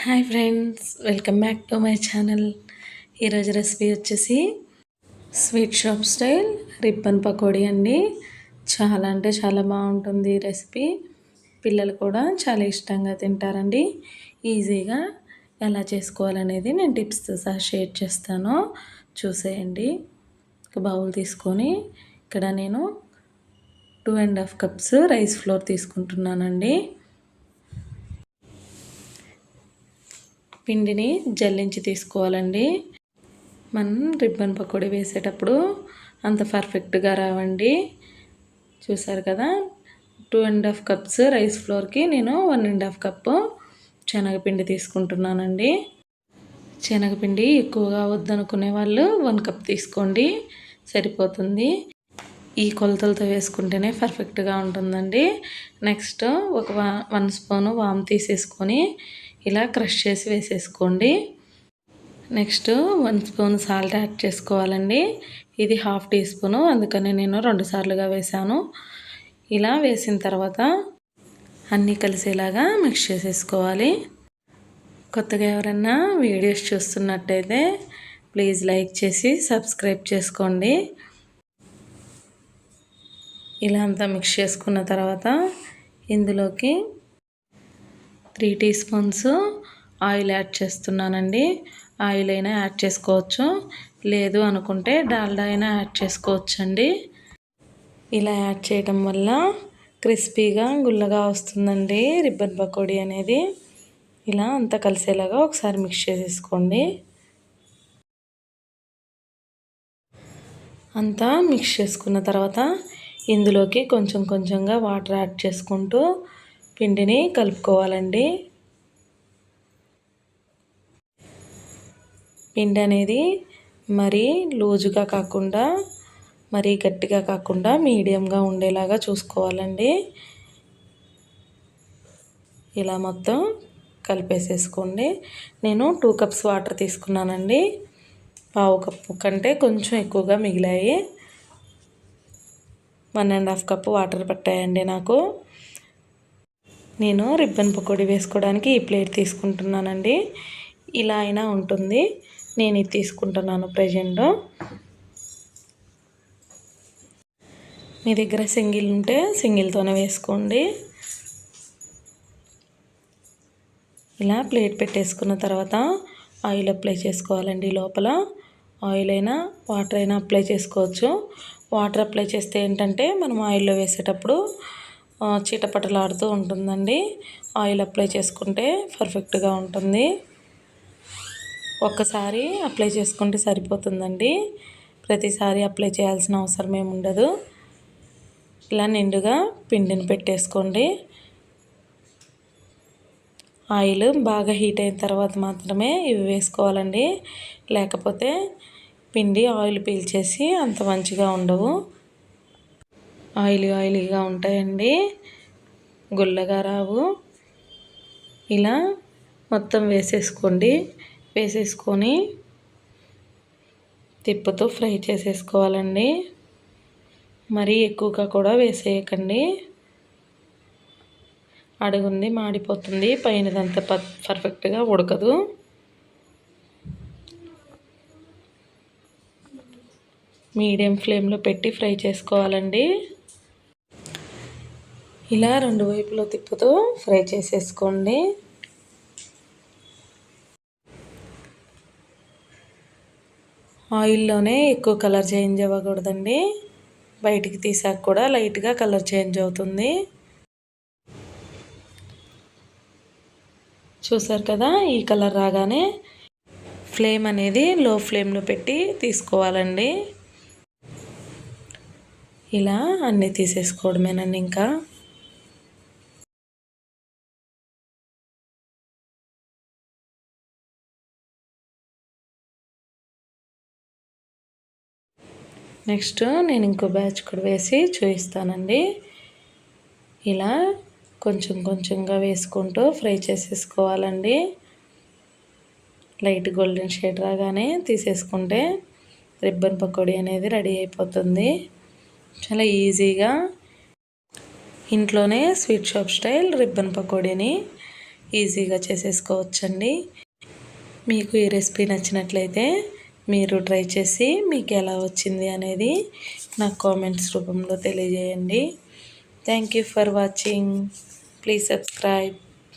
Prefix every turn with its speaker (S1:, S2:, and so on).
S1: Hi friends welcome back to my channel. ఈరోజు recipe వచ్చేసి sweet shop style ribbon pakodi అండి. చాలా అంటే చాలా బాగుంటుంది ఈ రెసిపీ. పిల్లలు కూడా చాలా ఇష్టంగా తింటారండి. ఈజీగా ఎలా చేసుకోవాలనేది నేను టిప్స్తో సహా షేర్ చేస్తాను. చూసేయండి. ఒక బౌల్ తీసుకొని ఇక్కడ నేను two and half cups rice flour తీసుకుంటున్నానండి. పిండిని జల్లించి తీసుకోవాలండి. మనం రిబ్బన్ పకోడీ వేసేటప్పుడు అంత పర్ఫెక్ట్గా రావండి. చూసారు కదా? Two and half cups rice ఫ్లోర్కి నేను వన్ అండ్ హాఫ్ కప్పు శనగపిండి తీసుకుంటున్నానండి. శనగపిండి ఎక్కువగా వద్దనుకునే వాళ్ళు వన్ కప్ తీసుకోండి. సరిపోతుంది. ఈ కొలతలతో వేసుకుంటేనే పర్ఫెక్ట్గా ఉంటుందండి. నెక్స్ట్ ఒక వన్ స్పూను వామ్ తీసేసుకొని ఇలా క్రష్ చేసి వేసేసుకోండి. Next one spoon salt add చేసుకోవాలండి. ఇది హాఫ్ టీ స్పూను అందుకని నేను రెండు సార్లుగా వేసాను ఇలా వేసిన తర్వాత అన్నీ కలిసేలాగా మిక్స్ చేసేసుకోవాలి. కొత్తగా ఎవరన్నా వీడియోస్ చూస్తున్నట్టయితే ప్లీజ్ లైక్ చేసి సబ్స్క్రైబ్ చేసుకోండి. ఇలా అంతా మిక్స్ చేసుకున్న తర్వాత ఇందులోకి three teaspoons oil add చేస్తున్నానండి. ఆయిల్ అయినా యాడ్ చేసుకోవచ్చు. లేదు అనుకుంటే డాల్డా అయినా యాడ్ చేసుకోవచ్చండి. ఇలా యాడ్ చేయడం వల్ల క్రిస్పీగా గుల్లగా వస్తుందండి రిబ్బన్ పకోడీ అనేది. ఇలా అంతా కలిసేలాగా ఒకసారి మిక్స్ చేసేసుకోండి. అంతా మిక్స్ చేసుకున్న తర్వాత ఇందులోకి కొంచెం కొంచెంగా వాటర్ యాడ్ చేసుకుంటూ పిండిని కలుపుకోవాలండి. పిండి అనేది మరీ లూజుగా కాకుండా మరీ గట్టిగా కాకుండా మీడియంగా ఉండేలాగా చూసుకోవాలండి. ఇలా మొత్తం కలిపేసేసుకోండి. నేను టూ కప్స్ వాటర్ తీసుకున్నానండి. పావు కప్పు కంటే కొంచెం ఎక్కువగా మిగిలాయి. One and half cup water పట్టాయండి నాకు. నేను రిబ్బన్ పకోడీ వేసుకోవడానికి ఈ ప్లేట్ తీసుకుంటున్నానండి. ఇలా అయినా ఉంటుంది. నేను ఇది తీసుకుంటున్నాను ప్రజెంట్. మీ దగ్గర సింగిల్ ఉంటే సింగిల్తోనే వేసుకోండి. ఇలా ప్లేట్ పెట్టేసుకున్న తర్వాత ఆయిల్ అప్లై చేసుకోవాలండి లోపల. ఆయిల్ అయినా వాటర్ అయినా అప్లై చేసుకోవచ్చు. వాటర్ అప్లై చేస్తే ఏంటంటే మనం ఆయిల్లో వేసేటప్పుడు చీటపటలాడుతూ ఉంటుందండి. ఆయిల్ అప్లై చేసుకుంటే పర్ఫెక్ట్గా ఉంటుంది. ఒక్కసారి అప్లై చేసుకుంటే సరిపోతుందండి. ప్రతిసారి అప్లై చేయాల్సిన అవసరం ఏమి ఉండదు. ఇలా నిండుగా పిండిని పెట్టేసుకోండి. ఆయిల్ బాగా హీట్ అయిన తర్వాత మాత్రమే ఇవి వేసుకోవాలండి. లేకపోతే పిండి ఆయిల్ పీల్చేసి అంత మంచిగా ఉండవు. ఆయిలీ ఆయిలీగా ఉంటాయండి. గుల్లగా రావు. ఇలా మొత్తం వేసేసుకోండి. వేసేసుకొని తిప్పుతూ ఫ్రై చేసేసుకోవాలండి. మరీ ఎక్కువగా కూడా వేసేయకండి. అడుగుంది మాడిపోతుంది. పైనదంతా పర్ఫెక్ట్గా ఉడకదు. మీడియం ఫ్లేమ్లో పెట్టి ఫ్రై చేసుకోవాలండి. ఇలా రెండు వైపులో తిప్పుతూ ఫ్రై చేసేసుకోండి. ఆయిల్లోనే ఎక్కువ కలర్ చేంజ్ అవ్వకూడదండి. బయటికి తీసాక కూడా లైట్గా కలర్ చేంజ్ అవుతుంది. చూసారు కదా ఈ కలర్ రాగానే ఫ్లేమ్ అనేది లో ఫ్లేమ్లో పెట్టి తీసుకోవాలండి. ఇలా అన్నీ తీసేసుకోవడమేనండి ఇంకా. నెక్స్ట్ నేను ఇంకో బ్యాచ్ కూడా వేసి చూపిస్తానండి ఇలా కొంచెం కొంచెంగా వేసుకుంటూ ఫ్రై చేసేసుకోవాలండి. లైట్ గోల్డెన్ షేడ్ రాగానే తీసేసుకుంటే రిబ్బన్ పకోడీ అనేది రెడీ అయిపోతుంది. చాలా ఈజీగా ఇంట్లోనే స్వీట్ షాప్ స్టైల్ రిబ్బన్ పకోడీని ఈజీగా చేసేసుకోవచ్చండి. మీకు ఈ రెసిపీ నచ్చినట్లయితే మీరు ట్రై చేసి మీకు ఎలా వచ్చింది అనేది నాకు కామెంట్స్ రూపంలో తెలియజేయండి. Thank you for watching. Please subscribe.